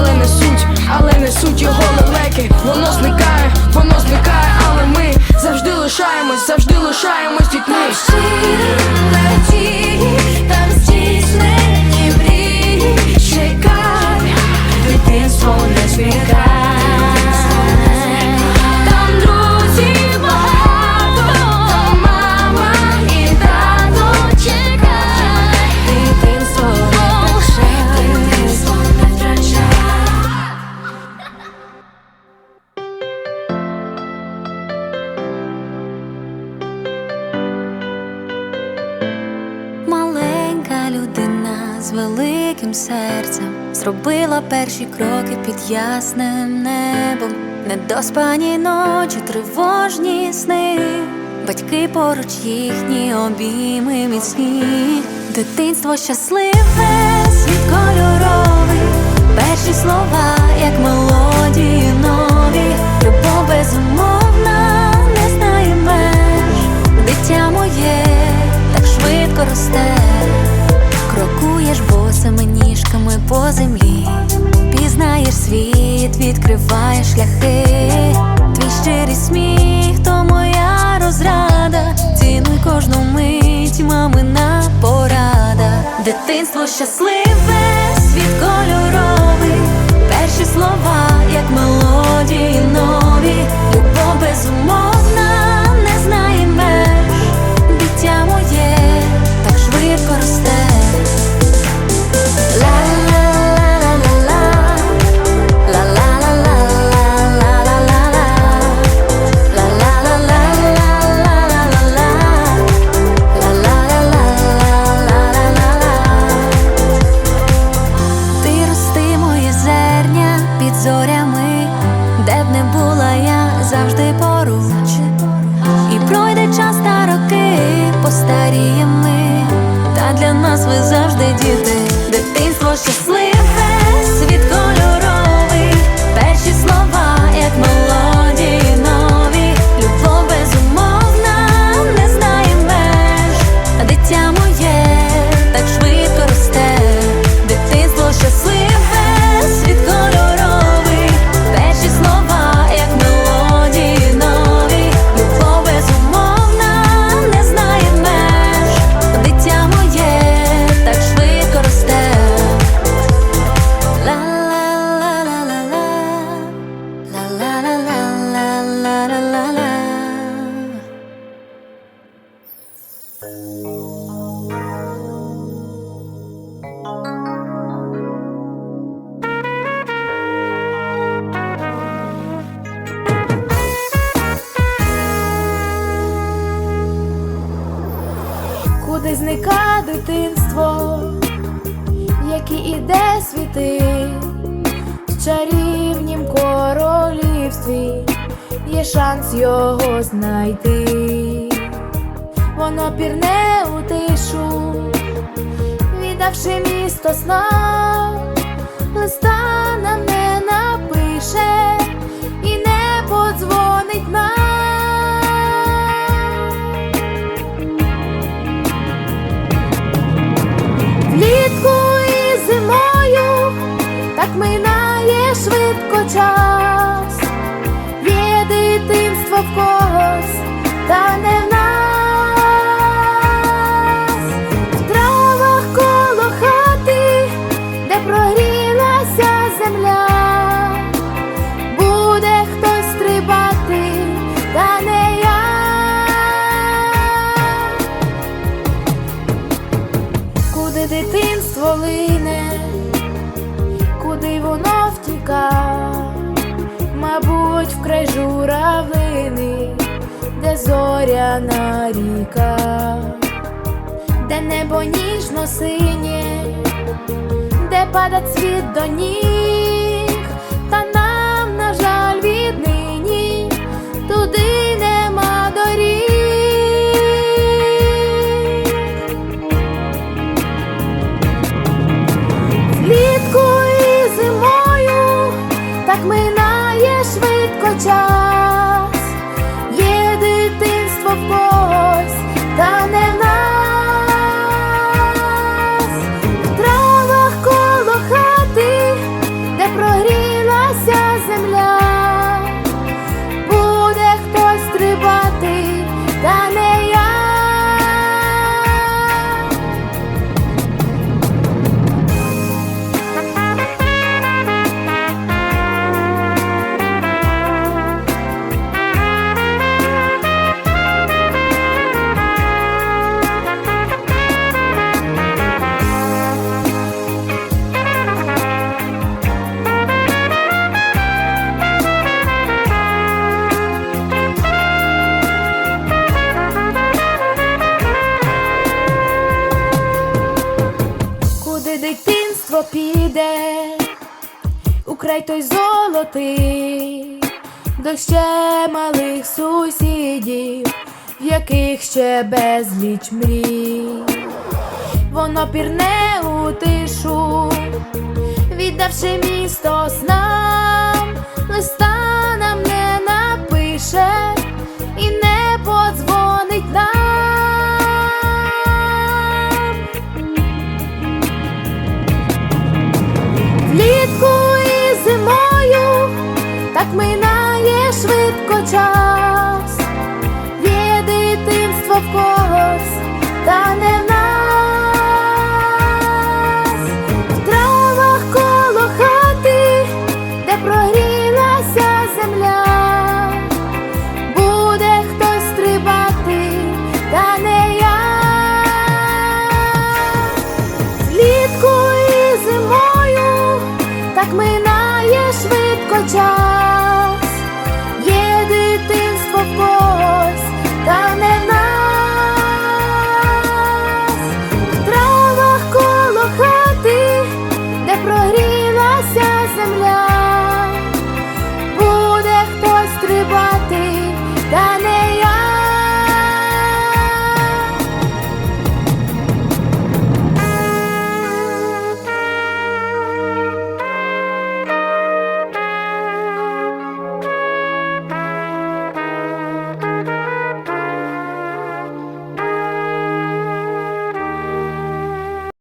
але несуть, але несуть його лелеки Воно зникає, воно зникає, але ми завжди лишаємось, завжди лишаємось дітьми. Там здійснені мрії, чекай, дитинство не зникає. з великим серцем. Зробила перші кроки під ясним небом, недоспані ночі, тривожні сни, батьки поруч їхні обійми міцні, дитинство щасливе, світ кольоровий, перші слова, як мелодії нові, любов безумовна не знає меж, дитя моє так швидко росте. Русими ніжками по землі, пізнаєш світ, відкриваєш шляхи, твій щирий сміх, то моя розрада, цінуй кожну мить, мамина порада, дитинство щасливе, світ кольоровий, перші слова, як мріями, та для нас ви завжди діти, дитинство щасливе. Дитинство, яке іде світи в чарівнім королівстві, є шанс його знайти. Воно пірне у тишу, віддавши місто снам, дитинство куди воно втіка, мабуть, вкрай журавлини, де зоряна ріка, де небо ніжно синє, де пада цвіт до ніг, піде, у той золотий, до ще малих сусідів, в яких ще безліч мрій. Воно пірне у тишу, віддавши місто снам, листа нам не напише